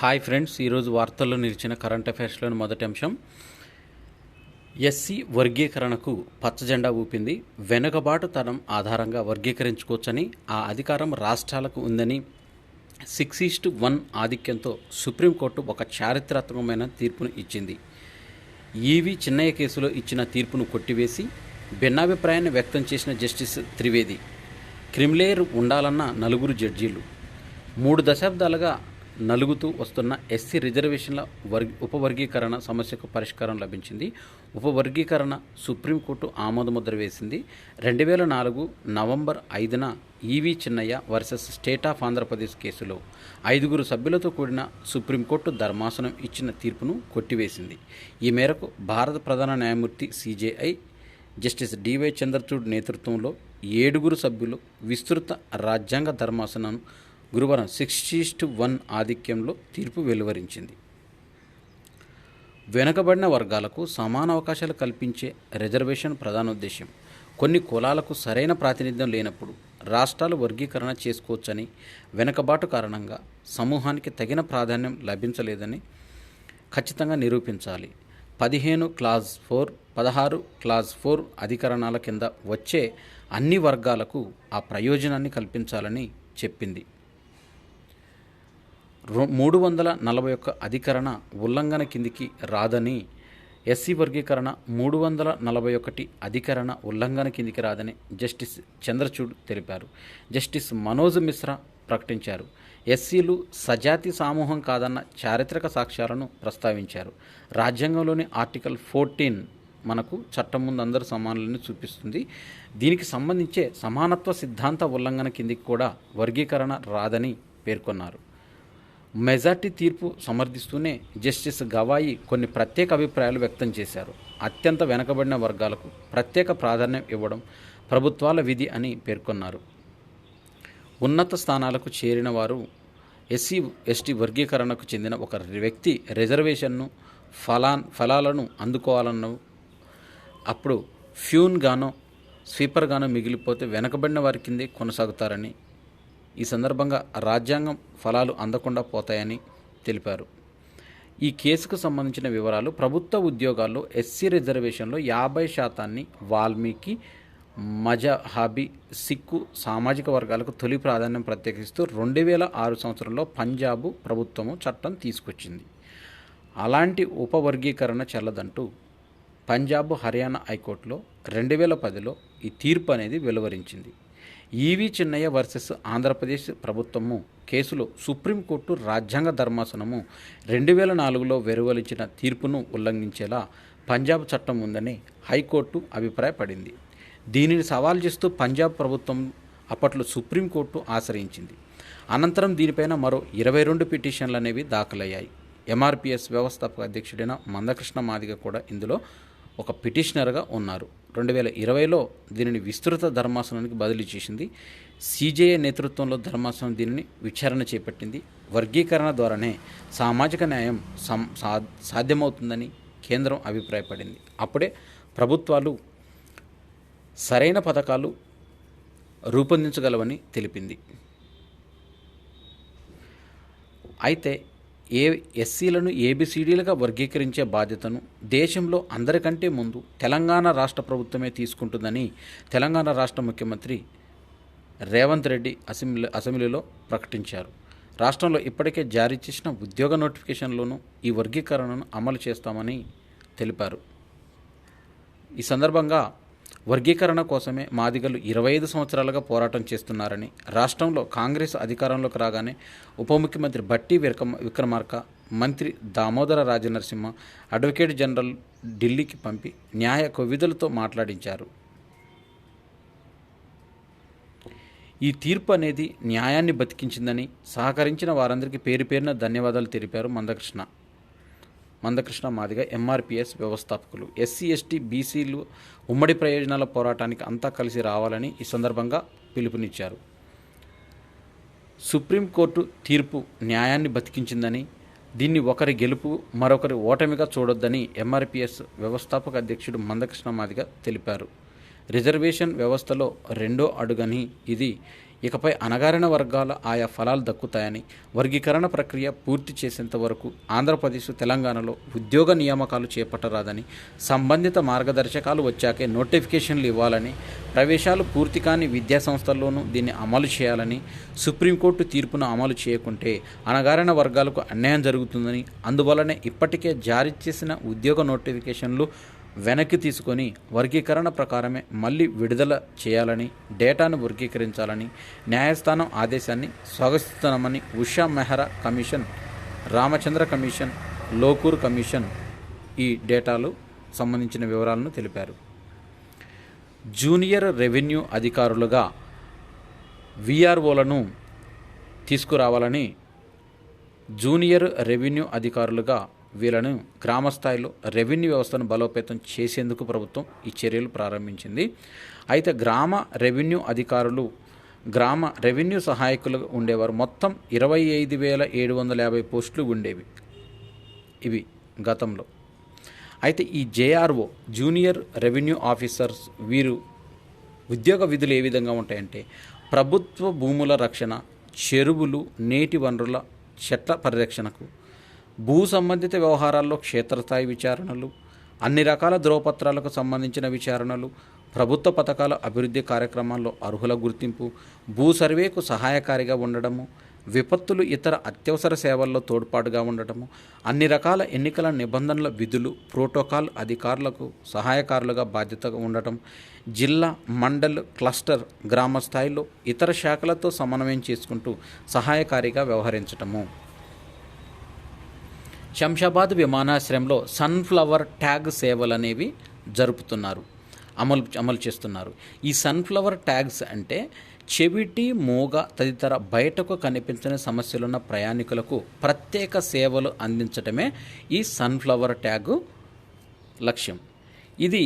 Hi friends ఈరోజు వార్తల్లో నిలిచిన కరెంట్ అఫైర్స్లోని మొదటి అంశం. ఎస్సీ వర్గీకరణకు పచ్చజెండా ఊపింది. వెనుకబాటుతనం ఆధారంగా వర్గీకరించుకోవచ్చని ఆ అధికారం రాష్ట్రాలకు ఉందని సిక్స్ ఈస్ట్ వన్ ఆధిక్యంతో సుప్రీంకోర్టు ఒక చారిత్రాత్మకమైన తీర్పును ఇచ్చింది. ఈవి చిన్నయ్య కేసులో ఇచ్చిన తీర్పును కొట్టివేసి భిన్నాభిప్రాయాన్ని వ్యక్తం చేసిన జస్టిస్ త్రివేది. క్రిమిలేయర్ ఉండాలన్న నలుగురు జడ్జీలు. మూడు దశాబ్దాలుగా నలుగుతూ వస్తున్న ఎస్సీ రిజర్వేషన్ల వర్గ ఉపవర్గీకరణ సమస్యకు పరిష్కారం లభించింది. ఉపవర్గీకరణ సుప్రీంకోర్టు ఆమోదముద్ర వేసింది. రెండు వేల నాలుగు నవంబర్ ఐదున E V Chinnaiah versus state of Andhra Pradesh కేసులో ఐదుగురు సభ్యులతో కూడిన సుప్రీంకోర్టు ధర్మాసనం ఇచ్చిన తీర్పును కొట్టివేసింది. ఈ మేరకు భారత ప్రధాన న్యాయమూర్తి సిజేఐ జస్టిస్ డివై చంద్రచూడ్ నేతృత్వంలో ఏడుగురు సభ్యులు విస్తృత రాజ్యాంగ ధర్మాసనం గురువారం సిక్స్టీస్ట్ వన్ ఆధిక్యంలో తీర్పు వెలువరించింది. వెనుకబడిన వర్గాలకు సమాన అవకాశాలు కల్పించే రిజర్వేషన్ ప్రధానోద్దేశం కొన్ని కులాలకు సరైన ప్రాతినిధ్యం లేనప్పుడు రాష్ట్రాలు వర్గీకరణ చేసుకోవచ్చని వెనుకబాటు కారణంగా సమూహానికి తగిన ప్రాధాన్యం లభించలేదని ఖచ్చితంగా నిరూపించాలి. పదిహేను క్లాజ్ ఫోర్ పదహారు క్లాజ్ ఫోర్ అధికరణాల కింద వచ్చే అన్ని వర్గాలకు ఆ ప్రయోజనాన్ని కల్పించాలని చెప్పింది. మూడు వందల నలభై ఒక్క అధికరణ ఉల్లంఘన కిందికి రాదని ఎస్సీ వర్గీకరణ మూడు వందల నలభై ఒకటి అధికరణ ఉల్లంఘన కిందికి రాదని జస్టిస్ చంద్రచూడ్ తెలిపారు. జస్టిస్ మనోజ్ మిశ్రా ప్రకటించారు. ఎస్సీలు సజాతి సమూహం కాదన్న చారిత్రక సాక్ష్యాలను ప్రస్తావించారు. రాజ్యాంగంలోని ఆర్టికల్ ఫోర్టీన్ మనకు చట్టం ముందు అందరూ సమానులని చూపిస్తుంది. దీనికి సంబంధించే సమానత్వ సిద్ధాంత ఉల్లంఘన కిందికి కూడా వర్గీకరణ రాదని పేర్కొన్నారు. మెజార్టీ తీర్పు సమర్థిస్తూనే జస్టిస్ గవాయి కొన్ని ప్రత్యేక అభిప్రాయాలు వ్యక్తం చేశారు. అత్యంత వెనకబడిన వర్గాలకు ప్రత్యేక ప్రాధాన్యం ఇవ్వడం ప్రభుత్వాల విధి అని పేర్కొన్నారు. ఉన్నత స్థానాలకు చేరిన వారు ఎస్సీ ఎస్టీ వర్గీకరణకు చెందిన ఒక వ్యక్తి రిజర్వేషన్ను ఫలా ఫలాలను అందుకోవాలన్న అప్పుడు ఫ్యూన్ గానో స్వీపర్ గానో మిగిలిపోతే వెనకబడిన వారి కిందే కొనసాగుతారని ఈ సందర్భంగా రాజ్యాంగం ఫలాలు అందకుండా పోతాయని తెలిపారు. ఈ కేసుకు సంబంధించిన వివరాలు ప్రభుత్వ ఉద్యోగాల్లో ఎస్సీ రిజర్వేషన్లో యాభై శాతాన్ని వాల్మీకి మజహాబీ సిక్కు సామాజిక వర్గాలకు తొలి ప్రాధాన్యం ప్రత్యేకిస్తూ రెండు వేల ఆరు సంవత్సరంలో పంజాబు ప్రభుత్వము చట్టం తీసుకొచ్చింది. అలాంటి ఉపవర్గీకరణ చెల్లదంటూ పంజాబ్ హర్యానా హైకోర్టులో రెండు వేల పదిలో ఈ తీర్పు అనేది వెలువరించింది. ఈవి చిన్నయ్య వర్సెస్ ఆంధ్రప్రదేశ్ ప్రభుత్వము కేసులో సుప్రీంకోర్టు రాజ్యాంగ ధర్మాసనము రెండు వేల నాలుగులో వెలువరించిన తీర్పును ఉల్లంఘించేలా పంజాబ్ చట్టం ఉందని హైకోర్టు అభిప్రాయపడింది. దీనిని సవాల్ చేస్తూ పంజాబ్ ప్రభుత్వం అప్పట్లో సుప్రీంకోర్టు ఆశ్రయించింది. అనంతరం దీనిపైన మరో ఇరవై రెండు పిటిషన్లు అనేవి దాఖలయ్యాయి. ఎంఆర్పిఎస్ వ్యవస్థాపక అధ్యక్షుడైన మందకృష్ణ మాదిగ కూడా ఇందులో ఒక పిటిషనర్గా ఉన్నారు. రెండు వేల ఇరవైలో దీనిని విస్తృత ధర్మాసనానికి బదిలీ చేసింది. సీజేఏ నేతృత్వంలో ధర్మాసనం దీనిని విచారణ చేపట్టింది. వర్గీకరణ ద్వారానే సామాజిక న్యాయం సం సా సాధ్యమవుతుందని కేంద్రం అభిప్రాయపడింది. అప్పుడే ప్రభుత్వాలు సరైన పథకాలు రూపొందించగలవని తెలిపింది. అయితే ఏ ఎస్సీలను ఏబిసిడీలుగా వర్గీకరించే బాధ్యతను దేశంలో అందరికంటే ముందు తెలంగాణ రాష్ట్ర ప్రభుత్వమే తీసుకుంటుందని తెలంగాణ రాష్ట్ర ముఖ్యమంత్రి రేవంత్ రెడ్డి అసెంబ్లీ అసెంబ్లీలో ప్రకటించారు. రాష్ట్రంలో ఇప్పటికే జారీ చేసిన ఉద్యోగ నోటిఫికేషన్లోనూ ఈ వర్గీకరణను అమలు చేస్తామని తెలిపారు. ఈ సందర్భంగా వర్గీకరణ కోసమే మాదిగలు ఇరవై ఐదు సంవత్సరాలుగా పోరాటం చేస్తున్నారని రాష్ట్రంలో కాంగ్రెస్ అధికారంలోకి రాగానే ఉప ముఖ్యమంత్రి బట్టి విక్రమ విక్రమార్క మంత్రి దామోదర రాజనరసింహ అడ్వకేట్ జనరల్ ఢిల్లీకి పంపి న్యాయ కొవిధులతో మాట్లాడించారు. ఈ తీర్పు అనేది న్యాయాన్ని బతికించిందని సహకరించిన వారందరికీ పేరు పేరున ధన్యవాదాలు తెలిపారు మందకృష్ణ. మందకృష్ణ మాదిగ ఎంఆర్పిఎస్ వ్యవస్థాపకులు. ఎస్సీ ఎస్టీ బీసీలు ఉమ్మడి ప్రయోజనాల పోరాటానికి అంతా కలిసి రావాలని ఈ సందర్భంగా పిలుపునిచ్చారు. సుప్రీంకోర్టు తీర్పు న్యాయాన్ని బతికించిందని దీన్ని ఒకరి గెలుపు మరొకరి ఓటమిగా చూడొద్దని ఎంఆర్పిఎస్ వ్యవస్థాపక అధ్యక్షుడు మందకృష్ణ మాదిగ తెలిపారు. రిజర్వేషన్ వ్యవస్థలో రెండో అడుగని ఇది ఇకపై అనగారిన వర్గాల ఆయా ఫలాలు దక్కుతాయని వర్గీకరణ ప్రక్రియ పూర్తి చేసేంత వరకు ఆంధ్రప్రదేశ్ తెలంగాణలో ఉద్యోగ నియామకాలు చేపట్టరాదని సంబంధిత మార్గదర్శకాలు వచ్చాకే నోటిఫికేషన్లు ఇవ్వాలని ప్రవేశాలు పూర్తి కాని విద్యా సంస్థల్లోనూ దీన్ని అమలు చేయాలని సుప్రీంకోర్టు తీర్పును అమలు చేయకుంటే అనగారిన వర్గాలకు అన్యాయం జరుగుతుందని అందువలనే ఇప్పటికే జారీ చేసిన ఉద్యోగ నోటిఫికేషన్లు వెనక్కి తీసుకొని వర్గీకరణ ప్రకారమే మళ్ళీ విడుదల చేయాలని డేటాను వర్గీకరించాలని న్యాయస్థానం ఆదేశాన్ని స్వాగతిస్తున్నామని Usha Mehra commission Ramachandra commission Lokur commission ఈ డేటాలు సంబంధించిన వివరాలను తెలిపారు. జూనియర్ రెవెన్యూ అధికారులుగా విఆర్ఓలను తీసుకురావాలని జూనియర్ రెవెన్యూ అధికారులుగా వీళ్ళను గ్రామస్థాయిలో రెవెన్యూ వ్యవస్థను బలోపేతం చేసేందుకు ప్రభుత్వం ఈ చర్యలు ప్రారంభించింది. అయితే గ్రామ రెవెన్యూ అధికారులు గ్రామ రెవెన్యూ సహాయకులు ఉండేవారు. మొత్తం ఇరవై ఐదు వేల ఏడు వందల యాభై పోస్టులు ఉండేవి ఇవి గతంలో. అయితే ఈ జేఆర్ఓ జూనియర్ రెవెన్యూ ఆఫీసర్స్ వీరు ఉద్యోగ విధులు ఏ విధంగా ఉంటాయంటే ప్రభుత్వ భూముల రక్షణ చెరువులు నీటి వనరుల చెట్ల పరిరక్షణకు భూ సంబంధిత వ్యవహారాల్లో క్షేత్రస్థాయి విచారణలు అన్ని రకాల ధ్రువపత్రాలకు సంబంధించిన విచారణలు ప్రభుత్వ పథకాల అభివృద్ధి కార్యక్రమాల్లో అర్హుల గుర్తింపు భూ సర్వేకు సహాయకారిగా ఉండడము విపత్తులు ఇతర అత్యవసర సేవల్లో తోడ్పాటుగా ఉండటము అన్ని రకాల ఎన్నికల నిబంధనల విధులు ప్రోటోకాల్ అధికారులకు సహాయకారులుగా బాధ్యతగా ఉండటం జిల్లా మండల్ క్లస్టర్ గ్రామ స్థాయిలో ఇతర శాఖలతో సమన్వయం చేసుకుంటూ సహాయకారిగా వ్యవహరించటము. శంషాబాద్ విమానాశ్రయంలో సన్ఫ్లవర్ ట్యాగ్ సేవలు అనేవి జరుపుతున్నారు అమలు అమలు చేస్తున్నారు. ఈ సన్ఫ్లవర్ ట్యాగ్స్ అంటే చెవిటి మూగ తదితర బయటకు కనిపించని సమస్యలున్న ప్రయాణికులకు ప్రత్యేక సేవలు అందించడమే ఈ సన్ఫ్లవర్ ట్యాగు లక్ష్యం. ఇది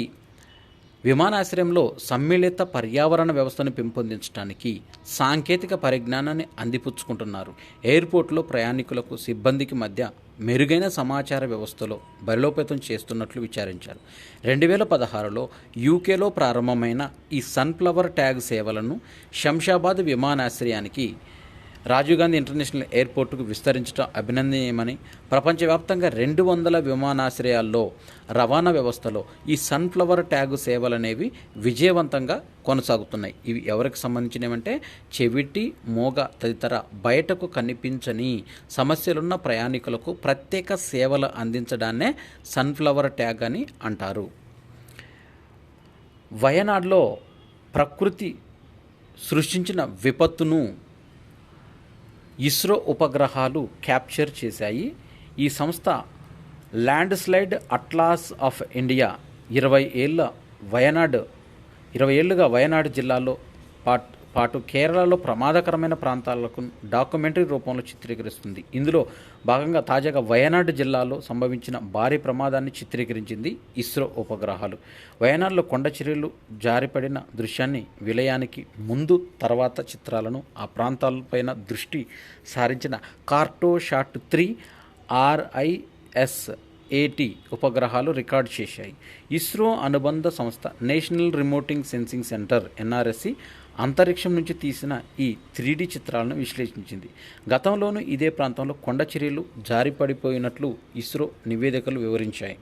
విమానాశ్రయంలో సమ్మిళిత పర్యావరణ వ్యవస్థను పెంపొందించడానికి సాంకేతిక పరిజ్ఞానాన్ని అందిపుచ్చుకుంటున్నారు. ఎయిర్పోర్ట్లో ప్రయాణికులకు సిబ్బందికి మధ్య మెరుగైన సమాచార వ్యవస్థలో బలోపేతం చేస్తున్నట్లు విచారించారు. రెండు వేల పదహారులో యూకేలో ప్రారంభమైన ఈ సన్ఫ్లవర్ ట్యాగ్ సేవలను శంషాబాద్ విమానాశ్రయానికి రాజీవ్ గాంధీ ఇంటర్నేషనల్ ఎయిర్పోర్టుకు విస్తరించడం అభినందనీయమని ప్రపంచవ్యాప్తంగా రెండు వందల విమానాశ్రయాల్లో రవాణా వ్యవస్థలో ఈ సన్ఫ్లవర్ ట్యాగు సేవలనేవి విజయవంతంగా కొనసాగుతున్నాయి. ఇవి ఎవరికి సంబంధించినవంటే చెవిటి మోగ తదితర బయటకు కనిపించని సమస్యలున్న ప్రయాణికులకు ప్రత్యేక సేవలు అందించడాన్నే సన్ఫ్లవర్ ట్యాగ్ అని అంటారు. వయనాడులో ప్రకృతి సృష్టించిన విపత్తును ఇస్రో ఉపగ్రహాలు క్యాప్చర్ చేశాయి. ఈ సంస్థ landslide atlas of India ఇరవై ఏళ్ళ వయనాడ్ ఇరవై ఏళ్ళుగా వయనాడు జిల్లాలో పాట్ పాటు కేరళలో ప్రమాదకరమైన ప్రాంతాలకు డాక్యుమెంటరీ రూపంలో చిత్రీకరిస్తుంది. ఇందులో భాగంగా తాజాగా వయనాడు జిల్లాలో సంభవించిన భారీ ప్రమాదాన్ని చిత్రీకరించింది ఇస్రో ఉపగ్రహాలు. వయనాడులో కొండ చర్యలు జారిపడిన దృశ్యాన్ని విలయానికి ముందు తర్వాత చిత్రాలను ఆ ప్రాంతాలపైన దృష్టి సారించిన కార్టో షాట్ త్రీ ఆర్ఐఎస్ ఏటీ ఉపగ్రహాలు రికార్డ్ చేశాయి. ఇస్రో అనుబంధ సంస్థ national remoting sensing centre NRSC అంతరిక్షం నుంచి తీసిన ఈ త్రీ చిత్రాలను విశ్లేషించింది. గతంలోనూ ఇదే ప్రాంతంలో కొండ చర్యలు జారిపడిపోయినట్లు ఇస్రో నివేదికలు వివరించాయి.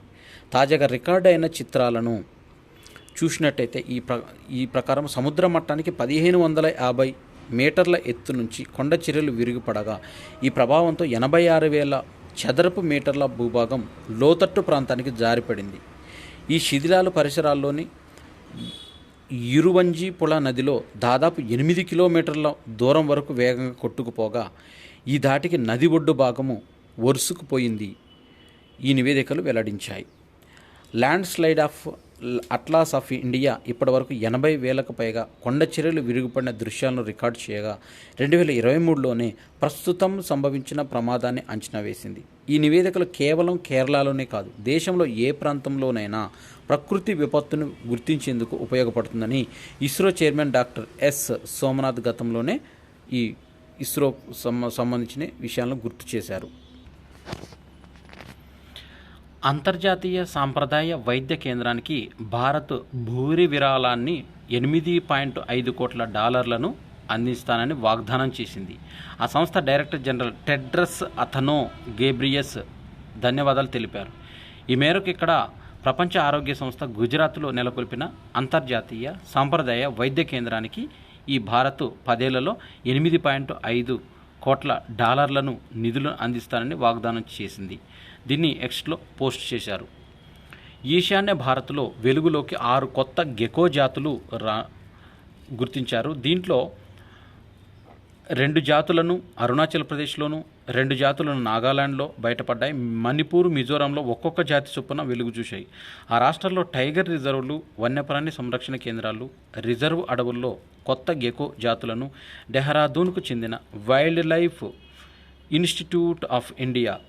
తాజాగా రికార్డ్ అయిన చిత్రాలను చూసినట్టయితే ఈ ప్ర ఈ ప్రకారం సముద్ర మట్టానికి పదిహేను వందల యాభై మీటర్ల ఎత్తు నుంచి కొండ చర్యలు విరిగిపడగా ఈ ప్రభావంతో ఎనభై ఆరు వేల చదరపు మీటర్ల భూభాగం లోతట్టు ప్రాంతానికి జారిపడింది. ఈ శిథిలాలు పరిసరాల్లోని ఇరువంజీపుళ నదిలో దాదాపు ఎనిమిది కిలోమీటర్ల దూరం వరకు వేగంగా కొట్టుకుపోగా ఈ దాటికి నది ఒడ్డు భాగము ఒరుసుకుపోయింది. ఈ నివేదికలు వెల్లడించాయి. Landslide of atlas of India ఇప్పటివరకు ఎనభై వేలకు పైగా కొండ చర్యలు విరిగిపడిన దృశ్యాలను రికార్డు చేయగా రెండు వేల ఇరవై మూడులోనే ప్రస్తుతం సంభవించిన ప్రమాదాన్ని అంచనా వేసింది. ఈ నివేదికలు కేవలం కేరళలోనే కాదు దేశంలో ఏ ప్రాంతంలోనైనా ప్రకృతి విపత్తును గుర్తించేందుకు ఉపయోగపడుతుందని ISRO chairman doctor S Somanath గతంలోనే ఈ ఇస్రో సంబంధించిన విషయాలను గుర్తు చేశారు. అంతర్జాతీయ సాంప్రదాయ వైద్య కేంద్రానికి భారత్ భూరి విరాళాన్ని ఎనిమిది పాయింట్ ఐదు కోట్ల డాలర్లను అందిస్తానని వాగ్దానం చేసింది. ఆ సంస్థ director general Tedros Adhanom Ghebreyesus ధన్యవాదాలు తెలిపారు. ఈ మేరకు ఇక్కడ ప్రపంచ ఆరోగ్య సంస్థ గుజరాత్లో నెలకొల్పిన అంతర్జాతీయ సాంప్రదాయ వైద్య కేంద్రానికి ఈ భారత్ పదేళ్ళలో ఎనిమిది పాయింట్ ఐదు కోట్ల డాలర్లను నిధులు అందిస్తానని వాగ్దానం చేసింది. దీన్ని ఎక్స్ట్లో పోస్ట్ చేశారు. ఈశాన్య భారత్లో వెలుగులోకి ఆరు కొత్త గెకో జాతులు రా గుర్తించారు. దీంట్లో రెండు జాతులను అరుణాచల్ ప్రదేశ్లోను రెండు జాతులను నాగాలాండ్లో బయటపడ్డాయి. మణిపూర్ మిజోరాంలో ఒక్కొక్క జాతి చొప్పున వెలుగు చూశాయి. ఆ రాష్ట్రాల్లో టైగర్ రిజర్వులు వన్యప్రాణి సంరక్షణ కేంద్రాలు రిజర్వ్ అడవుల్లో కొత్త గెకో జాతులను డెహ్రాదూన్కు చెందిన wildlife institute of India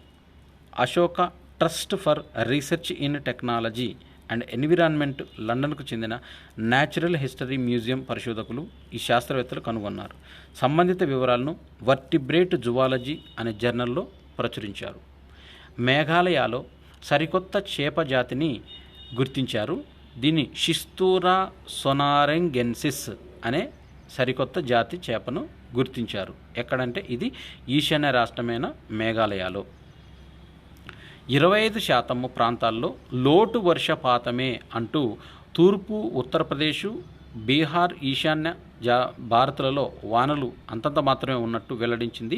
Ashoka trust for research in technology and environment లండన్కు చెందిన న్యాచురల్ హిస్టరీ మ్యూజియం పరిశోధకులు ఈ శాస్త్రవేత్తలు కనుగొన్నారు. సంబంధిత వివరాలను వర్టిబ్రేట్ జువాలజీ అనే జర్నల్లో ప్రచురించారు. మేఘాలయలో సరికొత్త చేప జాతిని గుర్తించారు. దీన్ని షిస్తూరా సొనారెంగెన్సిస్ అనే సరికొత్త జాతి చేపను గుర్తించారు. ఎక్కడంటే ఇది ఈశాన్య రాష్ట్రమైన మేఘాలయలో. ఇరవై ఐదు శాతము ప్రాంతాల్లో లోటు వర్షపాతమే అంటూ తూర్పు ఉత్తరప్రదేశ్ బీహార్ ఈశాన్య జా భారత్లలో వానలు అంతంత మాత్రమే ఉన్నట్టు వెల్లడించింది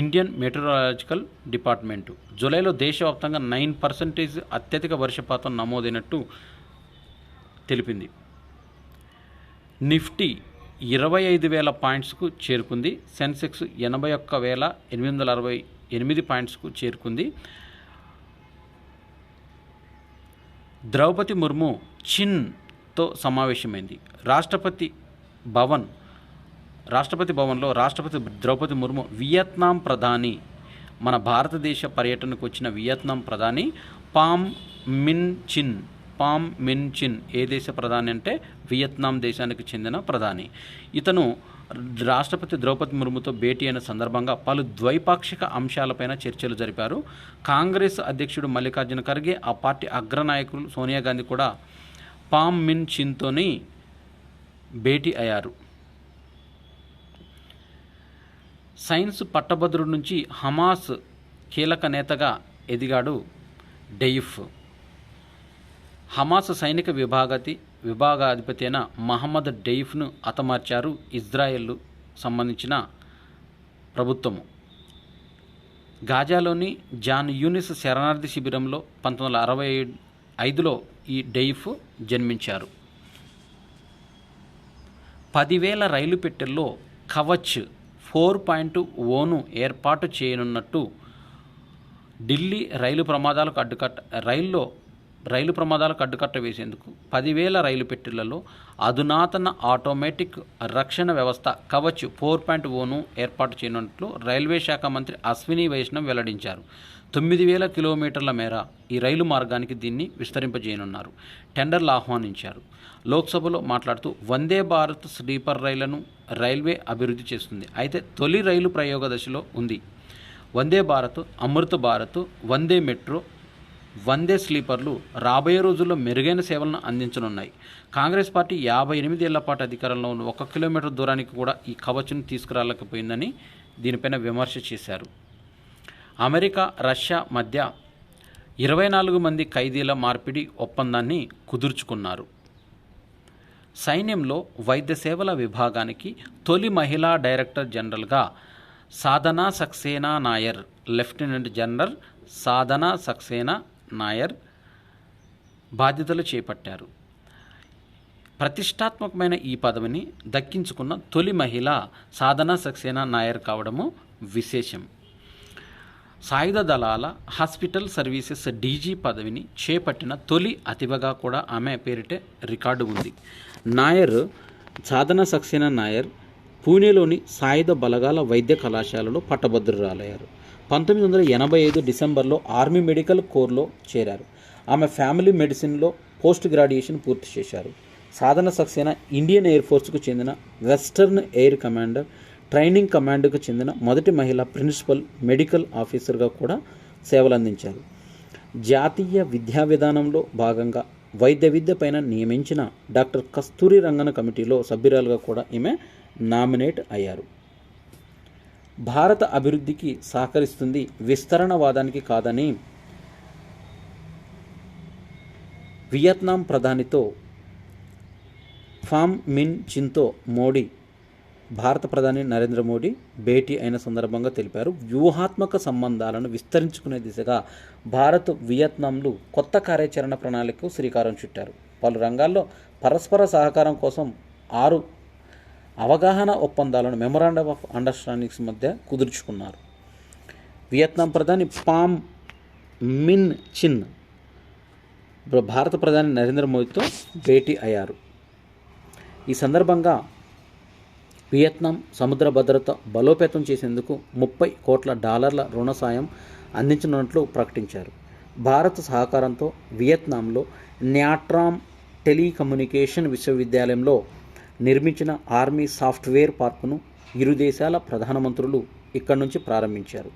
ఇండియన్ మెటీరియాలజికల్ డిపార్ట్మెంటు. జూలైలో దేశవ్యాప్తంగా నైన్ పర్సెంటేజ్ అత్యధిక వర్షపాతం నమోదైనట్టు తెలిపింది. నిఫ్టీ ఇరవై ఐదు వేల పాయింట్స్కు చేరుకుంది. సెన్సెక్స్ ఎనభై ఒక్క వేల ఎనిమిది వందల అరవై ఎనిమిది పాయింట్స్కు చేరుకుంది. ద్రౌపది ముర్ము చిన్తో సమావేశమైంది. రాష్ట్రపతి భవన్ రాష్ట్రపతి భవన్లో రాష్ట్రపతి ద్రౌపది ముర్ము వియత్నాం ప్రధాని మన భారతదేశ పర్యటనకు వచ్చిన వియత్నాం ప్రధాని పామ్ మిన్ చిన్. పామ్ మిన్ చిన్ ఏ దేశ ప్రధాని అంటే వియత్నాం దేశానికి చెందిన ప్రధాని. ఇతను రాష్ట్రపతి ద్రౌపది ముర్ముతో భేటీ అయిన సందర్భంగా పలు ద్వైపాక్షిక అంశాలపైన చర్చలు జరిపారు. కాంగ్రెస్ అధ్యక్షుడు మల్లికార్జున ఖర్గే ఆ పార్టీ అగ్రనాయకులు సోనియా గాంధీ కూడా పామ్ మిన్ చిన్తోని భేటీ అయ్యారు. సైన్స్ పట్టభద్రుడి నుంచి హమాస్ కీలక నేతగా ఎదిగాడు డెయిఫ్. హమాస్ సైనిక విభాగతి విభాగాధిపతి అయిన మహమ్మద్ డెయిఫ్ను హతమార్చారు ఇజ్రాయెల్ సంబంధించిన ప్రభుత్వము. గాజాలోని జాన్ యూనిస్ శరణార్థి శిబిరంలో పంతొమ్మిది వందల అరవై ఐదులో ఈ డెయిఫ్ జన్మించారు. పదివేల రైలు పెట్టెల్లో కవచ్ ఫోర్ పాయింట్ ఓను ఏర్పాటు చేయనున్నట్టు ఢిల్లీ రైలు ప్రమాదాలకు అడ్డుకట్ట రైల్లో రైలు ప్రమాదాలకు అడ్డుకట్ట వేసేందుకు పదివేల రైలు పెట్టెలలో అధునాతన ఆటోమేటిక్ రక్షణ వ్యవస్థ కవచ్ ఫోర్ పాయింట్ ఓను ఏర్పాటు చేయనున్నట్లు రైల్వే శాఖ మంత్రి అశ్విని వైష్ణవ్ వెల్లడించారు. తొమ్మిది వేల కిలోమీటర్ల మేర ఈ రైలు మార్గానికి దీన్ని విస్తరింపజేయనున్నారు. టెండర్లు ఆహ్వానించారు. లోక్సభలో మాట్లాడుతూ వందే భారత్ స్లీపర్ రైళ్ళను రైల్వే అభివృద్ధి చేస్తుంది. అయితే తొలి రైలు ప్రయోగ దశలో ఉంది. వందే భారత్ అమృత భారత్ వందే మెట్రో వందే స్లీపర్లు రాబోయే రోజుల్లో మెరుగైన సేవలను అందించనున్నాయి. కాంగ్రెస్ పార్టీ యాభై ఎనిమిది ఏళ్ళ పాటు అధికారంలో ఉన్న ఒక కిలోమీటర్ దూరానికి కూడా ఈ కవచను తీసుకురాలేకపోయిందని దీనిపైన విమర్శ చేశారు. అమెరికా రష్యా మధ్య ఇరవై నాలుగు మంది ఖైదీల మార్పిడి ఒప్పందాన్ని కుదుర్చుకున్నారు. సైన్యంలో వైద్య సేవల విభాగానికి తొలి మహిళా డైరెక్టర్ జనరల్గా సాధనా సక్సేనా నాయర్ లెఫ్టినెంట్ జనరల్ సాధనా సక్సేనా నాయర్ బాధ్యతలు చేపట్టారు. ప్రతిష్టాత్మకమైన ఈ పదవిని దక్కించుకున్న తొలి మహిళ సాధనా సక్సేనా నాయర్ కావడము విశేషం. సాయుధ దళాల హాస్పిటల్ సర్వీసెస్ డీజీ పదవిని చేపట్టిన తొలి అతివగా కూడా ఆమె పేరిటే రికార్డు ఉంది. నాయర్ సాధన సక్సేనా నాయర్ పూణేలోని సాయుధ బలగాల వైద్య కళాశాలలో పట్టభద్రురాలయ్యారు. పంతొమ్మిది వందల ఎనభై ఐదు డిసెంబర్లో ఆర్మీ మెడికల్ కోర్లో చేరారు. ఆమె ఫ్యామిలీ మెడిసిన్లో పోస్ట్ గ్రాడ్యుయేషన్ పూర్తి చేశారు. సాధన సక్సేనా ఇండియన్ ఎయిర్ ఫోర్స్కు చెందిన వెస్టర్న్ ఎయిర్ కమాండర్ ట్రైనింగ్ కమాండ్కు చెందిన మొదటి మహిళ ప్రిన్సిపల్ మెడికల్ ఆఫీసర్గా కూడా సేవలందించారు. జాతీయ విద్యా విధానంలో భాగంగా వైద్య విద్య పైన నియమించిన డాక్టర్ కస్తూరి రంగన కమిటీలో సభ్యురాలుగా కూడా ఈమె నామినేట్ అయ్యారు. భారత అభివృద్ధికి సహకరిస్తుంది విస్తరణవాదానికి కాదని వియత్నాం ప్రధానితో ఫామ్ మిన్ చిన్తో మోడీ భారత ప్రధాని నరేంద్ర మోడీ భేటీ అయిన సందర్భంగా తెలిపారు. వ్యూహాత్మక సంబంధాలను విస్తరించుకునే దిశగా భారత్ వియత్నాంలు కొత్త కార్యాచరణ ప్రణాళికకు శ్రీకారం చుట్టారు. పలు రంగాల్లో పరస్పర సహకారం కోసం ఆరు అవగాహన ఒప్పందాలను మెమొరాండమ్ ఆఫ్ అండర్స్టాండింగ్స్ మధ్య కుదుర్చుకున్నారు. వియత్నాం ప్రధాని పామ్ మిన్ చిన్ భారత ప్రధాని నరేంద్ర మోదీతో భేటీ అయ్యారు. ఈ సందర్భంగా వియత్నాం సముద్ర భద్రత బలోపేతం చేసేందుకు ముప్పై కోట్ల డాలర్ల రుణ సాయం అందించనున్నట్లు ప్రకటించారు. భారత సహకారంతో వియత్నాంలో న్యాట్రామ్ టెలికమ్యూనికేషన్ విశ్వవిద్యాలయంలో నిర్మించిన ఆర్మీ సాఫ్ట్వేర్ పార్కును ఇరు దేశాల ప్రధానమంత్రులు ఇక్కడి నుంచి ప్రారంభించారు.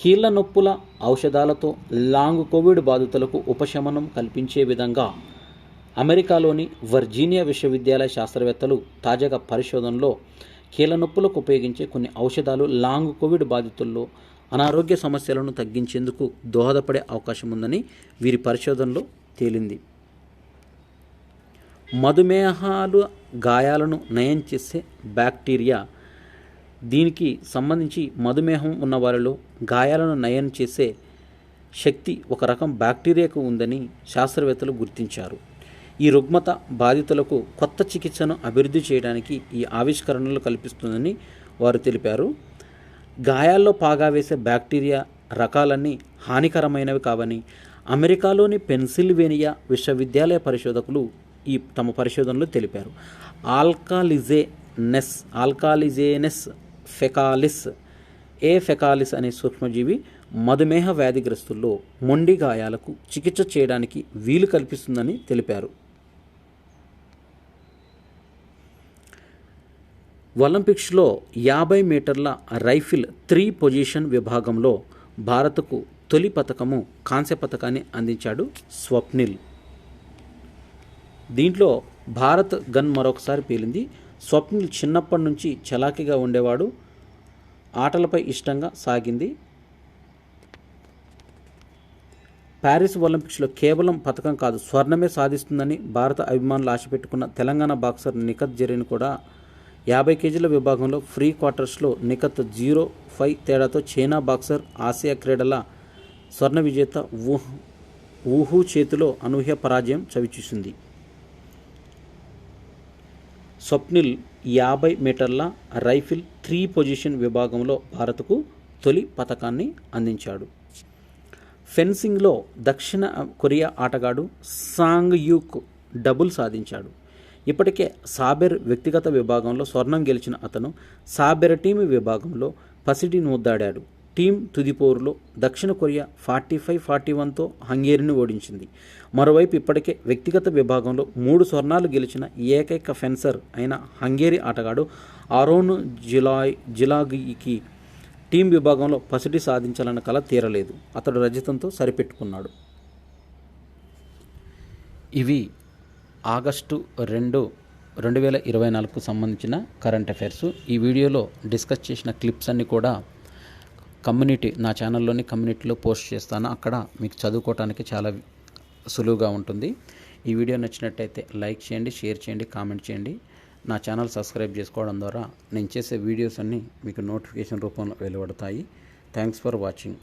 కీళ్ళ నొప్పుల ఔషధాలతో లాంగ్ కోవిడ్ బాధితులకు ఉపశమనం కల్పించే విధంగా అమెరికాలోని వర్జీనియా విశ్వవిద్యాలయ శాస్త్రవేత్తలు తాజాగా పరిశోధనలో కీళ్ళ నొప్పులకు ఉపయోగించే కొన్ని ఔషధాలు లాంగ్ కోవిడ్ బాధితుల్లో అనారోగ్య సమస్యలను తగ్గించేందుకు దోహదపడే అవకాశం ఉందని వీరి పరిశోధనలో తేలింది. మధుమేహాలు గాయాలను నయం చేసే బ్యాక్టీరియా. దీనికి సంబంధించి మధుమేహం ఉన్న వారిలో గాయాలను నయం చేసే శక్తి ఒక రకం బ్యాక్టీరియాకు ఉందని శాస్త్రవేత్తలు గుర్తించారు. ఈ రుగ్మత బాధితులకు కొత్త చికిత్సను అభివృద్ధి చేయడానికి ఈ ఆవిష్కరణలు కల్పిస్తుందని వారు తెలిపారు. గాయాల్లో పాగా వేసే బ్యాక్టీరియా రకాలన్నీ హానికరమైనవి కావని అమెరికాలోని పెన్సిల్వేనియా విశ్వవిద్యాలయ పరిశోధకులు ఈ తమ పరిశోధనలో తెలిపారు. ఆల్కాలిజేనెస్ ఆల్కాలిజేనెస్ ఫెకాలిస్ ఏ ఫెకాలిస్ అనే సూక్ష్మజీవి మధుమేహ వ్యాధిగ్రస్తుల్లో మొండి గాయాలకు చికిత్స చేయడానికి వీలు కల్పిస్తుందని తెలిపారు. ఒలింపిక్స్లో యాభై మీటర్ల రైఫిల్ త్రీ పొజిషన్ విభాగంలో భారత్కు తొలి పథకము కాంస్య పథకాన్ని అందించాడు స్వప్నిల్. దీంట్లో భారత్ గన్ మరొకసారి పేలింది. స్వప్నిల్ చిన్నప్పటి నుంచి చలాకీగా ఉండేవాడు. ఆటలపై ఇష్టంగా సాగింది. ప్యారిస్ ఒలింపిక్స్లో కేవలం పథకం కాదు స్వర్ణమే సాధిస్తుందని భారత అభిమానులు ఆశపెట్టుకున్న తెలంగాణ బాక్సర్ నిఖత్ జరీన్ కూడా యాభై కేజీల విభాగంలో ఫ్రీ క్వార్టర్స్లో నిఖత్ జీరో ఫైవ్ తేడాతో చైనా బాక్సర్ ఆసియా క్రీడల స్వర్ణ విజేత ఊహ్ ఊహు చేతిలో అనూహ్య పరాజయం చవిచూసింది. స్వప్నిల్ యాభై మీటర్ల రైఫిల్ త్రీ పొజిషన్ విభాగంలో భారత్కు తొలి పథకాన్ని అందించాడు. ఫెన్సింగ్లో దక్షిణ కొరియా ఆటగాడు సాంగ్ యూక్ డబుల్ సాధించాడు. ఇప్పటికే సాబెర్ వ్యక్తిగత విభాగంలో స్వర్ణం గెలిచిన అతను సాబెర్ టీం విభాగంలో పసిడి ముద్దాడాడు. టీమ్ తుదిపోరులో దక్షిణ కొరియా ఫార్టీ ఫైవ్ ఫార్టీ వన్తో హంగేరీని ఓడించింది. మరోవైపు ఇప్పటికే వ్యక్తిగత విభాగంలో మూడు స్వర్ణాలు గెలిచిన ఏకైక ఫెన్సర్ అయిన హంగేరీ ఆటగాడు ఆరోన్ జిలాయ్ జిలాగికి టీం విభాగంలో పసిడి సాధించాలన్న కల తీరలేదు. అతడు రజతంతో సరిపెట్టుకున్నాడు. ఇవి ఆగస్టు రెండు రెండు వేల ఇరవై నాలుగుకు సంబంధించిన కరెంట్ అఫైర్స్. ఈ వీడియోలో డిస్కస్ చేసిన క్లిప్స్ అన్నీ కూడా కమ్యూనిటీ నా ఛానల్లోని కమ్యూనిటీలో పోస్ట్ చేస్తాను. అక్కడ మీకు చదువుకోవటానికి చాలా సులువుగా ఉంటుంది. ఈ వీడియో నచ్చినట్టయితే లైక్ చేయండి షేర్ చేయండి కామెంట్ చేయండి. నా ఛానల్ సబ్స్క్రైబ్ చేసుకోవడం ద్వారా నేను చేసే వీడియోస్ అన్నీ మీకు నోటిఫికేషన్ రూపంలో వెలువడతాయి. Thanks for watching.